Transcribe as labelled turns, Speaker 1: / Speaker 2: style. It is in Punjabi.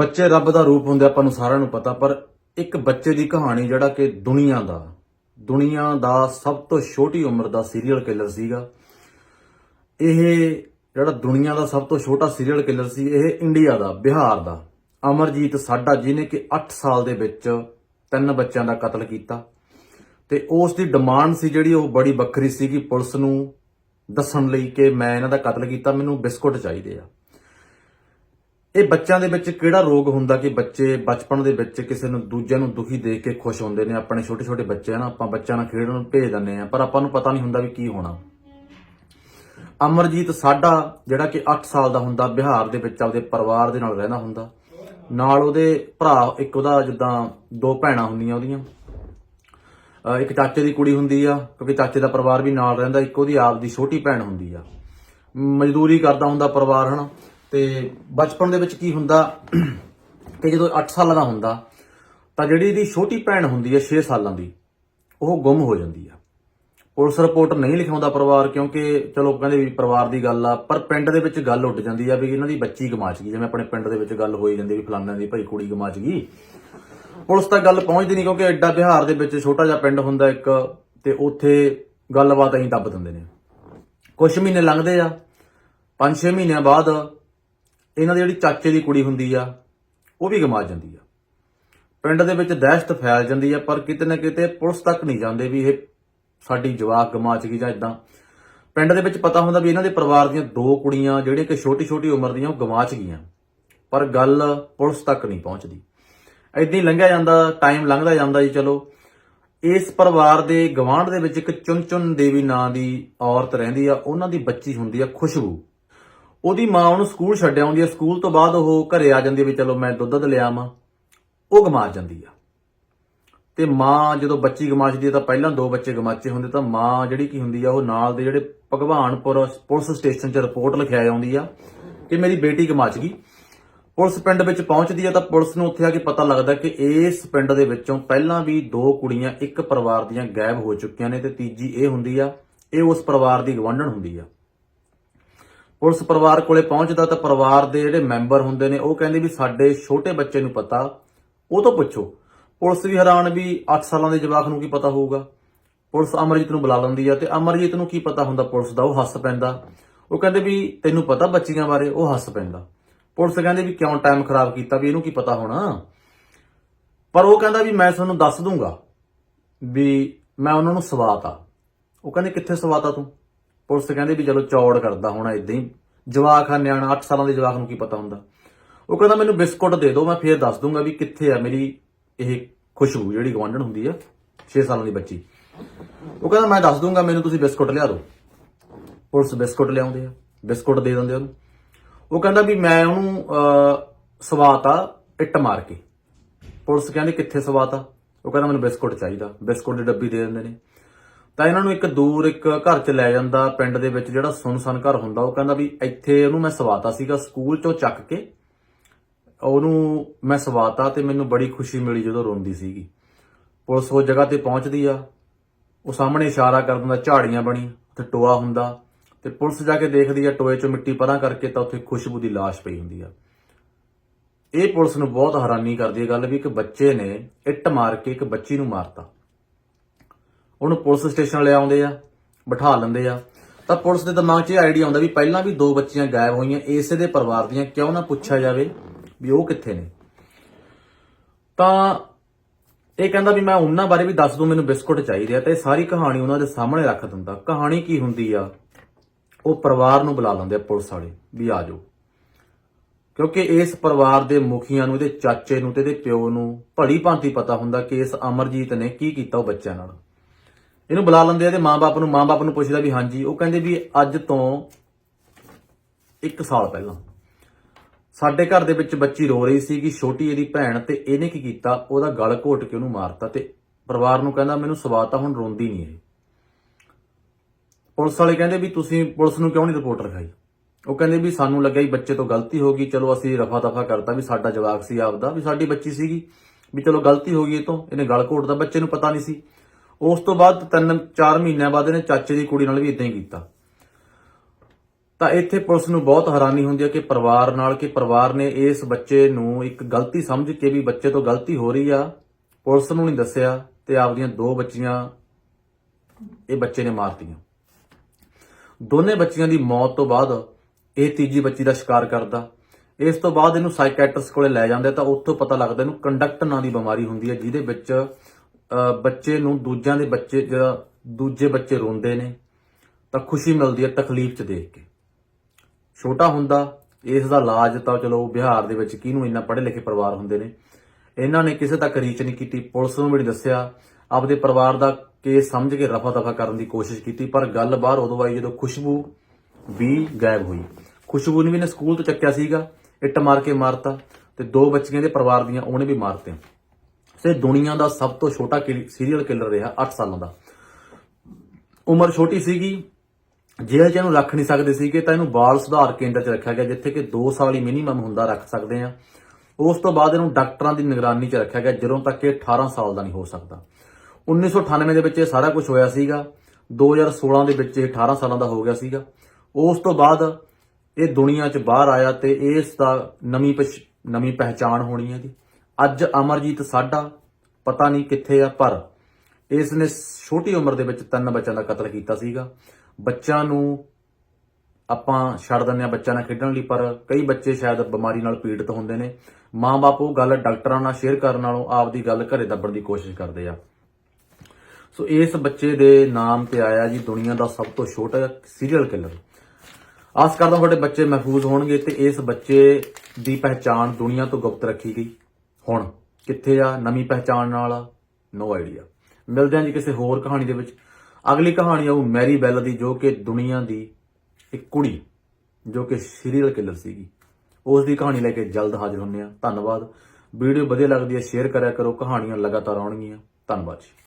Speaker 1: ਬੱਚੇ ਰੱਬ ਦਾ ਰੂਪ ਹੁੰਦੇ ਆਪਾਂ ਨੂੰ ਸਾਰਿਆਂ ਨੂੰ ਪਤਾ, ਪਰ ਇੱਕ ਬੱਚੇ ਦੀ ਕਹਾਣੀ ਜਿਹੜਾ ਕਿ ਦੁਨੀਆ ਦਾ ਦੁਨੀਆ ਦਾ ਸਭ ਤੋਂ ਛੋਟੀ ਉਮਰ ਦਾ ਸੀਰੀਅਲ ਕਿਲਰ ਸੀਗਾ। ਇਹ ਜਿਹੜਾ ਦੁਨੀਆ ਦਾ ਸਭ ਤੋਂ ਛੋਟਾ ਸੀਰੀਅਲ ਕਿਲਰ ਸੀ, ਇਹ ਇੰਡੀਆ ਦਾ, ਬਿਹਾਰ ਦਾ। ਅਮਰਜੀਤ ਸਾਡਾ, ਜਿਹਨੇ ਕਿ 8 ਸਾਲ ਦੇ ਵਿੱਚ ਤਿੰਨ ਬੱਚਿਆਂ ਦਾ ਕਤਲ ਕੀਤਾ। ਤੇ ਉਸ ਦੀ ਡਿਮਾਂਡ ਸੀ ਜਿਹੜੀ ਉਹ ਬੜੀ ਵੱਖਰੀ ਸੀ ਕਿ ਪੁਲਿਸ ਨੂੰ ਦੱਸਣ ਲਈ ਕਿ ਮੈਂ ਇਹਨਾਂ ਦਾ ਕਤਲ ਕੀਤਾ, ਮੈਨੂੰ ਬਿਸਕੁਟ ਚਾਹੀਦੇ ਆ। ਇਹ ਬੱਚਿਆਂ ਦੇ ਵਿੱਚ ਕਿਹੜਾ ਰੋਗ ਹੁੰਦਾ ਕਿ ਬੱਚੇ ਬਚਪਨ ਦੇ ਵਿੱਚ ਕਿਸੇ ਨੂੰ ਦੂਜਿਆਂ ਨੂੰ ਦੁਖੀ ਦੇਖ ਕੇ ਖੁਸ਼ ਹੁੰਦੇ ਨੇ? ਆਪਣੇ ਛੋਟੇ ਛੋਟੇ ਬੱਚੇ ਆ ਨਾ, ਆਪਾਂ ਬੱਚਿਆਂ ਨਾਲ ਖੇਡਣ ਨੂੰ ਭੇਜ ਦਿੰਦੇ ਆ। ਪਰ ਆਪਾਂ ਨੂੰ ਪਤਾ ਨਹੀਂ ਹੁੰਦਾ ਵੀ ਕੀ ਹੋਣਾ। ਅਮਰਜੀਤ ਸਾਡਾ, ਜਿਹੜਾ ਕਿ 8 ਸਾਲ ਦਾ ਹੁੰਦਾ, ਬਿਹਾਰ ਦੇ ਵਿੱਚ ਆਪਦੇ ਪਰਿਵਾਰ ਦੇ ਨਾਲ ਰਹਿੰਦਾ ਹੁੰਦਾ। ਨਾਲ ਉਹਦੇ ਭਰਾ, ਇੱਕ ਉਹਦਾ ਜਿੱਦਾਂ ਦੋ ਭੈਣਾਂ ਹੁੰਦੀਆਂ ਉਹਦੀਆਂ। ਇੱਕ ਚਾਚੇ ਦੀ ਕੁੜੀ ਹੁੰਦੀ ਆ, ਕਿਉਂਕਿ ਚਾਚੇ ਦਾ ਪਰਿਵਾਰ ਵੀ ਨਾਲ ਰਹਿੰਦਾ, ਇੱਕ ਉਹਦੀ ਆਪ ਦੀ ਛੋਟੀ ਭੈਣ ਹੁੰਦੀ ਆ। ਮਜ਼ਦੂਰੀ ਕਰਦਾ ਹੁੰਦਾ ਪਰਿਵਾਰ, ਹਨਾ? ਤੇ ਬਚਪਨ ਦੇ ਵਿੱਚ ਕੀ ਹੁੰਦਾ ਕਿ ਜਦੋਂ 8 ਸਾਲਾਂ ਦਾ ਹੁੰਦਾ, ਤਾਂ ਜਿਹੜੀ ਇਹਦੀ ਛੋਟੀ ਭੈਣ ਹੁੰਦੀ ਹੈ 6 ਸਾਲਾਂ ਦੀ, ਉਹ ਗੁੰਮ ਹੋ ਜਾਂਦੀ ਆ। ਪੁਲਿਸ ਰਿਪੋਰਟ ਨਹੀਂ ਲਿਖਾਉਂਦਾ ਪਰਿਵਾਰ ਕਿਉਂਕਿ ਚਲੋ ਕਹਿੰਦੇ ਵੀ ਪਰਿਵਾਰ ਦੀ ਗੱਲ ਆ, ਪਰ ਪਿੰਡ ਦੇ ਵਿੱਚ ਗੱਲ ਉੱਡ ਜਾਂਦੀ ਆ ਵੀ ਇਹਨਾਂ ਦੀ ਬੱਚੀ ਗਮਾਚ ਗਈ, ਜਿਵੇਂ ਆਪਣੇ ਪਿੰਡ ਦੇ ਵਿੱਚ ਗੱਲ ਹੋਈ ਜਾਂਦੀ ਵੀ ਫਲਾਣਾ ਦੀ ਭਾਈ ਕੁੜੀ ਗਮਾਚ ਗਈ। ਪੁਲਿਸ ਤੱਕ ਗੱਲ ਪਹੁੰਚਦੀ ਨਹੀਂ ਕਿਉਂਕਿ ਐਡਾ ਬਿਹਾਰ ਦੇ ਵਿੱਚ ਛੋਟਾ ਜਿਹਾ ਪਿੰਡ ਹੁੰਦਾ ਇੱਕ, ਤੇ ਉੱਥੇ ਗੱਲਬਾਤ ਐਂ ਦੱਬ ਦਿੰਦੇ ਨੇ। ਕੁਝ ਮਹੀਨੇ ਲੰਘਦੇ ਆ 5-6 ਮਹੀਨਿਆਂ ਬਾਅਦ ਇਹਨਾਂ ਦੀ ਜਿਹੜੀ ਚਾਚੇ ਦੀ ਕੁੜੀ ਹੁੰਦੀ ਆ, ਉਹ ਵੀ ਗਮਾ ਜਾਂਦੀ ਆ। ਪਿੰਡ ਦੇ ਵਿੱਚ ਦਹਿਸ਼ਤ ਫੈਲ ਜਾਂਦੀ ਆ, ਪਰ ਕਿਤੇ ਨਾ ਕਿਤੇ ਪੁਲਿਸ ਤੱਕ ਨਹੀਂ ਜਾਂਦੇ ਵੀ ਇਹ ਸਾਡੀ ਜਵਾਕ ਗਮਾਚ ਗਈ ਜਾਂ ਇਦਾਂ ਪਿੰਡ ਦੇ ਵਿੱਚ ਪਤਾ ਹੁੰਦਾ ਵੀ ਇਹਨਾਂ ਦੇ ਪਰਿਵਾਰ ਦੀਆਂ ਦੋ ਕੁੜੀਆਂ, ਜਿਹੜੀਆਂ ਕਿ ਛੋਟੀ ਛੋਟੀ ਉਮਰ ਦੀਆਂ, ਉਹ ਗਮਾਚ ਗਈਆਂ। ਪਰ ਗੱਲ ਪੁਲਿਸ ਤੱਕ ਨਹੀਂ ਪਹੁੰਚਦੀ। ਏਦਾਂ ਹੀ ਲੰਘਿਆ ਜਾਂਦਾ ਟਾਈਮ ਲੰਘਦਾ ਜਾਂਦਾ ਜੀ, ਚਲੋ। ਇਸ ਪਰਿਵਾਰ ਦੇ ਗਵਾਂਢ ਦੇ ਵਿੱਚ ਇੱਕ ਚੁੰਚੁਨ ਦੇਵੀ ਨਾਂ ਦੀ ਔਰਤ ਰਹਿੰਦੀ ਆ, ਉਹਨਾਂ ਦੀ ਬੱਚੀ ਹੁੰਦੀ ਆ ਖੁਸ਼ਬੂ। ਉਹਦੀ ਮਾਂ ਉਹਨੂੰ ਸਕੂਲ ਛੱਡ ਆਉਂਦੀ ਆ, ਸਕੂਲ ਤੋਂ ਬਾਅਦ ਉਹ ਘਰੇ ਆ ਜਾਂਦੀ ਆ ਵੀ ਚਲੋ ਮੈਂ ਦੁੱਧ ਦੁੱਧ ਲਿਆ ਆਵਾਂ ਉਹ ਗਮਾਚ ਜਾਂਦੀ ਆ। ਤੇ ਮਾਂ ਜਦੋਂ ਬੱਚੀ ਗਮਾਚਦੀ ਆ ਤਾਂ ਪਹਿਲਾਂ ਦੋ ਬੱਚੇ ਗਮਾਚੇ ਹੁੰਦੇ, ਤਾਂ ਮਾਂ ਜਿਹੜੀ ਕੀ ਹੁੰਦੀ ਆ, ਉਹ ਨਾਲ ਦੇ ਜਿਹੜੇ ਭਗਵਾਨਪੁਰ ਪੁਲਿਸ ਸਟੇਸ਼ਨ 'ਚ ਰਿਪੋਰਟ ਲਿਖਿਆ ਆਉਂਦੀ ਆ ਕਿ ਮੇਰੀ ਬੇਟੀ ਗਮਾਚ ਗਈ। ਪੁਲਿਸ ਪਿੰਡ ਵਿੱਚ ਪਹੁੰਚਦੀ ਹੈ ਤਾਂ ਪੁਲਿਸ ਨੂੰ ਉੱਥੇ ਆ ਕੇ ਪਤਾ ਲੱਗਦਾ ਕਿ ਇਸ ਪਿੰਡ ਦੇ ਵਿੱਚੋਂ ਪਹਿਲਾਂ ਵੀ ਦੋ ਕੁੜੀਆਂ, ਇੱਕ ਪਰਿਵਾਰ ਦੀਆਂ ਗਾਇਬ ਹੋ ਚੁੱਕੀਆਂ ਨੇ ਤੇ ਤੀਜੀ ਇਹ ਹੁੰਦੀ ਆ, ਇਹ ਉਸ ਪਰਿਵਾਰ ਦੀ ਗਵੰਡਣ ਹੁੰਦੀ ਆ। ਪੁਲਿਸ ਪਰਿਵਾਰ ਕੋਲੇ ਪਹੁੰਚਦਾ ਤਾਂ ਪਰਿਵਾਰ ਦੇ ਜਿਹੜੇ ਮੈਂਬਰ ਹੁੰਦੇ ਨੇ, ਉਹ ਕਹਿੰਦੇ ਵੀ ਸਾਡੇ ਛੋਟੇ ਬੱਚੇ ਨੂੰ ਪਤਾ, ਉਹ ਤੋਂ ਪੁੱਛੋ। ਪੁਲਿਸ ਵੀ ਹੈਰਾਨ ਵੀ 8 ਸਾਲਾਂ ਦੇ ਜਵਾਕ ਨੂੰ ਕੀ ਪਤਾ ਹੋਊਗਾ? ਪੁਲਿਸ ਅਮਰਜੀਤ ਨੂੰ ਬੁਲਾ ਲੈਂਦੀ ਆ ਤੇ ਅਮਰਜੀਤ ਨੂੰ ਕੀ ਪਤਾ ਹੁੰਦਾ ਪੁਲਿਸ ਦਾ, ਉਹ ਹੱਸ ਪੈਂਦਾ। ਉਹ ਕਹਿੰਦੇ ਵੀ ਤੈਨੂੰ ਪਤਾ ਬੱਚੀਆਂ ਬਾਰੇ, ਉਹ ਹੱਸ ਪੈਂਦਾ। ਪੁਲਿਸ ਕਹਿੰਦੇ ਵੀ ਕਿਉਂ ਟਾਈਮ ਖਰਾਬ ਕੀਤਾ, ਵੀ ਇਹਨੂੰ ਕੀ ਪਤਾ ਹੋਣਾ? ਪਰ ਉਹ ਕਹਿੰਦਾ ਵੀ ਮੈਂ ਤੁਹਾਨੂੰ ਦੱਸ ਦੂੰਗਾ ਵੀ ਮੈਂ ਉਹਨਾਂ ਨੂੰ ਸਵਾਤਾ। ਉਹ ਕਹਿੰਦੇ ਕਿੱਥੇ ਸਵਾਤਾ ਤੂੰ? ਪੁਲਿਸ ਕਹਿੰਦੇ ਵੀ ਚਲੋ ਚੌੜ ਕਰਦਾ ਹੋਣਾ ਇਦਾਂ ਹੀ। ਜਵਾਕ ਆ ਨਿਆਣਾ 8 ਸਾਲਾਂ ਦੇ ਜਵਾਕ ਨੂੰ ਕੀ ਪਤਾ ਹੁੰਦਾ। ਉਹ ਕਹਿੰਦਾ ਮੈਨੂੰ ਬਿਸਕੁਟ ਦੇ ਦਿਓ ਮੈਂ ਫੇਰ ਦੱਸ ਦੂੰਗਾ ਵੀ ਕਿੱਥੇ ਆ ਮੇਰੀ ਇਹ ਖੁਸ਼ਬੂ ਜਿਹੜੀ ਗਵਾਂਢਣ ਹੁੰਦੀ ਆ 6 ਸਾਲਾਂ ਦੀ ਬੱਚੀ। ਉਹ ਕਹਿੰਦਾ ਮੈਂ ਦੱਸ ਦੂੰਗਾ ਮੈਨੂੰ ਤੁਸੀਂ ਬਿਸਕੁਟ ਲਿਆ ਦਿਓ। ਪੁਲਿਸ ਬਿਸਕੁਟ ਲਿਆਉਂਦੇ ਆ ਬਿਸਕੁਟ ਦੇ ਦਿੰਦੇ ਉਹਨੂੰ। ਉਹ ਕਹਿੰਦਾ ਵੀ ਮੈਂ ਉਹਨੂੰ ਅਹ, ਸਵਾਤਾ ਇੱਟ ਮਾਰ ਕੇ। ਪੁਲਿਸ ਕਹਿੰਦੀ ਕਿੱਥੇ ਸਵਾਤਾ? ਉਹ ਕਹਿੰਦਾ ਮੈਨੂੰ ਬਿਸਕੁਟ ਚਾਹੀਦਾ ਬਿਸਕੁਟ ਦੀ ਡੱਬੀ ਦੇ ਦਿੰਦੇ ਨੇ। ਤਾਂ ਇਹਨਾਂ ਨੂੰ ਇੱਕ ਦੂਰ ਇੱਕ ਘਰ 'ਚ ਲੈ ਜਾਂਦਾ ਪਿੰਡ ਦੇ ਵਿੱਚ ਜਿਹੜਾ ਸੁਨਸਨ ਘਰ ਹੁੰਦਾ, ਉਹ ਕਹਿੰਦਾ ਵੀ ਇੱਥੇ ਉਹਨੂੰ ਮੈਂ ਸਵਾਤਾ ਸੀਗਾ ਸਕੂਲ 'ਚੋਂ ਚੱਕ ਕੇ। ਉਹਨੂੰ ਮੈਂ ਸਵਾਤਾ ਤੇ ਮੈਨੂੰ ਬੜੀ ਖੁਸ਼ੀ ਮਿਲੀ ਜਦੋਂ ਰੋਂਦੀ ਸੀਗੀ। ਪੁਲਿਸ ਉਹ ਜਗ੍ਹਾ ਤੇ ਪਹੁੰਚਦੀ ਆ। ਉਹ ਸਾਹਮਣੇ ਇਸ਼ਾਰਾ ਕਰ ਦਿੰਦਾ, ਝਾੜੀਆਂ ਬਣੀ ਉੱਥੇ ਟੋਆ ਹੁੰਦਾ। ਤੇ ਪੁਲਿਸ ਜਾ ਕੇ ਦੇਖਦੀ ਆ, ਟੋਏ 'ਚੋਂ ਮਿੱਟੀ ਪਰਾਂ ਕਰਕੇ ਤਾਂ ਉੱਥੇ ਖੁਸ਼ਬੂ ਦੀ ਲਾਸ਼ ਪਈ ਹੁੰਦੀ ਆ। ਇਹ ਪੁਲਿਸ ਨੂੰ ਬਹੁਤ ਹੈਰਾਨੀ ਕਰਦੀ ਹੈ ਗੱਲ ਵੀ ਇੱਕ ਬੱਚੇ ਨੇ ਇੱਟ ਮਾਰ ਕੇ ਇੱਕ ਬੱਚੀ ਨੂੰ ਮਾਰਤਾ। ਉਹਨੂੰ ਪੁਲਿਸ ਸਟੇਸ਼ਨ ਲੈ ਆਉਂਦੇ ਆ, ਬਿਠਾ ਲੈਂਦੇ ਆ। ਤਾਂ ਪੁਲਿਸ ਦੇ ਦਿਮਾਗ 'ਚ ਇਹ ਆਈਡੀਆ ਆਉਂਦਾ ਵੀ ਪਹਿਲਾਂ ਵੀ ਦੋ ਬੱਚੀਆਂ ਗਾਇਬ ਹੋਈਆਂ, ਇਸੇ ਦੇ ਪਰਿਵਾਰ ਦੀਆਂ, ਕਿਉਂ ਨਾ ਪੁੱਛਿਆ ਜਾਵੇ ਵੀ ਉਹ ਕਿੱਥੇ ਨੇ। ਤਾਂ ਇਹ ਕਹਿੰਦਾ ਵੀ ਮੈਂ ਉਹਨਾਂ ਬਾਰੇ ਵੀ ਦੱਸ ਦੂੰ, ਮੈਨੂੰ ਬਿਸਕੁਟ ਚਾਹੀਦੇ ਆ, ਤੇ ਇਹ ਸਾਰੀ ਕਹਾਣੀ ਉਹਨਾਂ ਦੇ ਸਾਹਮਣੇ ਰੱਖ ਦਿੰਦਾ। ਕਹਾਣੀ ਕੀ ਹੁੰਦੀ ਆ? ਉਹ ਪਰਿਵਾਰ ਨੂੰ ਬੁਲਾ ਲੈਂਦੇ ਆ, ਪੁਲਿਸ ਵਾਲੇ, ਵੀ ਆ ਜਾਓ। ਕਿਉਂਕਿ ਇਸ ਪਰਿਵਾਰ ਦੇ ਮੁਖੀਆਂ ਨੂੰ, ਇਹਦੇ ਚਾਚੇ ਨੂੰ ਤੇ ਇਹਦੇ ਪਿਓ ਨੂੰ ਭਲੀ ਭਾਂਤੀ ਪਤਾ ਹੁੰਦਾ ਕਿ ਇਸ ਅਮਰਜੀਤ ਨੇ ਕੀ ਕੀਤਾ ਉਹ ਬੱਚਿਆਂ ਨਾਲ। ਇਹਨੂੰ ਬੁਲਾ ਲੈਂਦੇ ਆ ਇਹਦੇ ਮਾਪੇ ਨੂੰ ਮਾਪੇ ਨੂੰ ਪੁੱਛਦਾ ਵੀ ਹਾਂਜੀ। ਉਹ ਕਹਿੰਦੇ ਵੀ ਅੱਜ ਤੋਂ 1 ਸਾਲ ਪਹਿਲਾਂ ਸਾਡੇ ਘਰ ਦੇ ਵਿੱਚ ਬੱਚੀ ਰੋ ਰਹੀ ਸੀ ਕਿ ਛੋਟੀ ਇਹਦੀ ਭੈਣ ਤੇ ਇਹਨੇ ਕੀ ਕੀਤਾ? ਉਹਦਾ ਗਲ ਘੋਟ ਕੇ ਉਹਨੂੰ ਮਾਰਤਾ ਤੇ ਪਰਿਵਾਰ ਨੂੰ ਕਹਿੰਦਾ, ਮੈਨੂੰ ਸਵਾਦ ਤਾਂ ਹੁਣ ਰੋਂਦੀ ਨਹੀਂ ਇਹ। ਪੁਲਿਸ ਵਾਲੇ ਕਹਿੰਦੇ ਵੀ ਤੁਸੀਂ ਪੁਲਿਸ ਨੂੰ ਕਿਉਂ ਨਹੀਂ ਰਿਪੋਰਟ ਲਿਖਾਈ ਉਹ ਕਹਿੰਦੇ ਵੀ ਸਾਨੂੰ ਲੱਗਿਆ ਵੀ ਬੱਚੇ ਤੋਂ ਗਲਤੀ ਹੋ ਗਈ। ਚਲੋ ਅਸੀਂ ਰਫਾ ਦਫਾ ਕਰਤਾ ਵੀ ਸਾਡਾ ਜਵਾਕ ਸੀ ਆਪਦਾ, ਵੀ ਸਾਡੀ ਬੱਚੀ ਸੀਗੀ। ਵੀ ਚਲੋ ਗਲਤੀ ਹੋ ਗਈ ਇਹ ਤੋਂ। ਇਹਨੇ ਗਲ ਘੋਟਦਾ, ਬੱਚੇ ਨੂੰ ਪਤਾ ਨਹੀਂ ਸੀ। ਉਸ ਤੋਂ ਬਾਅਦ ਤਿੰਨ, ਚਾਰ ਮਹੀਨਿਆਂ ਬਾਅਦ ਇਹਨੇ ਚਾਚੇ ਦੀ ਕੁੜੀ ਨਾਲ ਵੀ ਇਦਾਂ ਹੀ ਕੀਤਾ। ਤਾਂ ਇੱਥੇ ਪੁਲਿਸ ਨੂੰ ਬਹੁਤ ਹੈਰਾਨੀ ਹੁੰਦੀ ਹੈ ਕਿ ਪਰਿਵਾਰ ਨਾਲ, ਕਿ ਪਰਿਵਾਰ ਨੇ ਇਸ ਬੱਚੇ ਨੂੰ ਇੱਕ ਗਲਤੀ ਸਮਝ ਕੇ ਵੀ ਬੱਚੇ ਤੋਂ ਗਲਤੀ ਹੋ ਰਹੀ ਆ। ਪੁਲਿਸ ਨੂੰ ਨਹੀਂ ਦੱਸਿਆ ਤੇ ਆਪਦੀਆਂ ਦੋ ਬੱਚੀਆਂ ਇਹ ਬੱਚੇ ਨੇ ਮਾਰਤੀਆਂ ਦੋਨੇ ਬੱਚੀਆਂ ਦੀ ਮੌਤ ਤੋਂ ਬਾਅਦ ਇਹ ਤੀਜੀ ਬੱਚੀ ਦਾ ਸ਼ਿਕਾਰ ਕਰਦਾ। ਇਸ ਤੋਂ ਬਾਅਦ ਇਹਨੂੰ ਸਾਈਕੈਟ੍ਰਿਸਟ ਕੋਲੇ ਲੈ ਜਾਂਦੇ ਤਾਂ ਉੱਥੋਂ ਪਤਾ ਲੱਗਦਾ ਇਹਨੂੰ ਕੰਡਕਟ ਨਾਂ ਦੀ ਬਿਮਾਰੀ ਹੁੰਦੀ ਹੈ, ਜਿਹਦੇ ਵਿੱਚ ਬੱਚੇ ਨੂੰ ਦੂਜਿਆਂ ਦੇ ਬੱਚੇ ਜਿਹੜਾ ਦੂਜੇ ਬੱਚੇ ਰੋਂਦੇ ਨੇ, ਤਾਂ ਖੁਸ਼ੀ ਮਿਲਦੀ ਹੈ ਤਕਲੀਫ 'ਚ ਦੇਖ ਕੇ। ਛੋਟਾ ਹੁੰਦਾ ਇਸ ਦਾ ਇਲਾਜ ਤਾਂ ਚਲੋ ਬਿਹਾਰ ਦੇ ਵਿੱਚ ਕਿਹਨੂੰ ਇੰਨਾ ਪੜ੍ਹੇ ਲਿਖੇ ਪਰਿਵਾਰ ਹੁੰਦੇ ਨੇ? ਇਹਨਾਂ ਨੇ ਕਿਸੇ ਤੱਕ ਰੀਚ ਨਹੀਂ ਕੀਤੀ, ਪੁਲਿਸ ਨੂੰ ਵੀ ਨਹੀਂ ਦੱਸਿਆ। ਆਪਦੇ ਪਰਿਵਾਰ ਦਾ ਕੇਸ ਸਮਝ ਕੇ ਰਫਾ ਦਫਾ ਕਰਨ ਦੀ ਕੋਸ਼ਿਸ਼ ਕੀਤੀ, ਪਰ ਗੱਲ ਬਾਹਰ ਉਦੋਂ ਆਈ ਜਦੋਂ ਖੁਸ਼ਬੂ ਵੀ ਗਾਇਬ ਹੋਈ। ਖੁਸ਼ਬੂ ਨੇ ਵੀ ਨੇ ਸਕੂਲ ਤੋਂ ਚੱਕਿਆ ਸੀਗਾ, ਇੱਟ ਮਾਰ ਕੇ ਮਾਰਤਾ ਤੇ ਦੋ ਬੱਚੀਆਂ ਦੇ ਪਰਿਵਾਰ ਦੀਆਂ ਉਹਨੇ ਵੀ ਮਾਰਤੇ ਸੇ ਦੁਨੀਆ ਦਾ ਸਭ ਤੋਂ ਛੋਟਾ ਸੀਰੀਅਲ ਕਿਲਰ ਰਿਹਾ 8 ਸਾਲਾਂ ਦਾ। ਉਮਰ ਛੋਟੀ ਸੀਗੀ, ਜੇਲ੍ਹ 'ਚ ਇਹਨੂੰ ਰੱਖ ਨਹੀਂ ਸਕਦੇ ਸੀਗੇ, ਤਾਂ ਇਹਨੂੰ ਬਾਲ ਸੁਧਾਰ ਕੇਂਦਰ 'ਚ ਰੱਖਿਆ ਗਿਆ, ਜਿੱਥੇ ਕਿ 2 ਸਾਲ ਹੀ ਮਿਨੀਮਮ ਹੁੰਦਾ ਰੱਖ ਸਕਦੇ ਆ ਉਸ ਤੋਂ ਬਾਅਦ ਇਹਨੂੰ ਡਾਕਟਰਾਂ ਦੀ ਨਿਗਰਾਨੀ 'ਚ ਰੱਖਿਆ ਗਿਆ, ਜਦੋਂ ਤੱਕ ਇਹ 18 ਸਾਲ ਦਾ ਨਹੀਂ ਹੋ ਸਕਦਾ। 1998 ਦੇ ਵਿੱਚ ਇਹ ਸਾਰਾ ਕੁਝ ਹੋਇਆ ਸੀਗਾ 2016 ਦੇ ਵਿੱਚ ਇਹ 18 ਸਾਲਾਂ ਦਾ ਹੋ ਗਿਆ ਸੀਗਾ। ਉਸ ਤੋਂ ਬਾਅਦ ਇਹ ਦੁਨੀਆ 'ਚ ਬਾਹਰ ਆਇਆ ਤੇ ਇਸ ਦਾ ਨਵੀਂ ਪਛ- ਨਵੀਂ ਪਹਿਚਾਣ ਹੋਣੀ ਹੈ ਜੀ। ਅੱਜ ਅਮਰਜੀਤ ਸਾਡਾ, ਪਤਾ ਨਹੀਂ ਕਿੱਥੇ ਆ, ਪਰ ਇਸ ਨੇ ਛੋਟੀ ਉਮਰ ਦੇ ਵਿੱਚ ਤਿੰਨ ਬੱਚਿਆਂ ਦਾ ਕਤਲ ਕੀਤਾ ਸੀਗਾ। ਬੱਚਿਆਂ ਨੂੰ ਆਪਾਂ ਛੱਡ ਦਿੰਦੇ ਆ ਬੱਚਿਆਂ ਨਾਲ ਖੇਡਣ ਲਈ, ਪਰ ਕਈ ਬੱਚੇ ਸ਼ਾਇਦ ਬਿਮਾਰੀ ਨਾਲ ਪੀੜਤ ਹੁੰਦੇ ਨੇ। ਮਾਂ-ਬਾਪ ਉਹ ਗੱਲ ਡਾਕਟਰਾਂ ਨਾਲ ਸ਼ੇਅਰ ਕਰਨ ਨਾਲੋਂ ਆਪਦੀ ਗੱਲ ਘਰੇ ਦੱਬਣ ਦੀ ਕੋਸ਼ਿਸ਼ ਕਰਦੇ ਆ। ਸੋ ਇਸ ਬੱਚੇ ਦੇ ਨਾਮ ਤੇ ਆਇਆ ਜੀ ਦੁਨੀਆ ਦਾ ਸਭ ਤੋਂ ਛੋਟਾ ਸੀਰੀਅਲ ਕਿਲਰ ਆਸ ਕਰਦਾ ਤੁਹਾਡੇ ਬੱਚੇ ਮਹਿਫੂਜ਼ ਹੋਣਗੇ ਤੇ ਇਸ ਬੱਚੇ ਦੀ ਪਹਿਚਾਣ ਦੁਨੀਆ ਤੋਂ ਗੁਪਤ ਰੱਖੀ ਗਈ। ਹੁਣ, ਕਿੱਥੇ ਆ ਨਵੀਂ ਪਹਿਚਾਣ ਨਾਲ? ਆ ਨੋ ਆਈਡੀਆ ਮਿਲਦੇ ਹਾਂ ਜੀ ਕਿਸੇ ਹੋਰ ਕਹਾਣੀ ਦੇ ਵਿੱਚ। ਅਗਲੀ ਕਹਾਣੀ ਆਊ ਮੈਰੀ ਬੈਲ ਦੀ, ਜੋ ਕਿ ਦੁਨੀਆ ਦੀ ਇੱਕ ਕੁੜੀ, ਜੋ ਕਿ ਸੀਰੀਅਲ ਕਿਲਰ ਸੀਗੀ। ਉਸ ਦੀ ਕਹਾਣੀ ਲੈ ਕੇ ਜਲਦ ਹਾਜ਼ਰ ਹੁੰਦੇ ਆ। ਧੰਨਵਾਦ। ਵੀਡੀਓ ਵਧੀਆ ਲੱਗਦੀ ਹੈ, ਸ਼ੇਅਰ ਕਰਿਆ ਕਰੋ। ਕਹਾਣੀਆਂ ਲਗਾਤਾਰ ਆਉਣਗੀਆਂ। ਧੰਨਵਾਦ ਜੀ।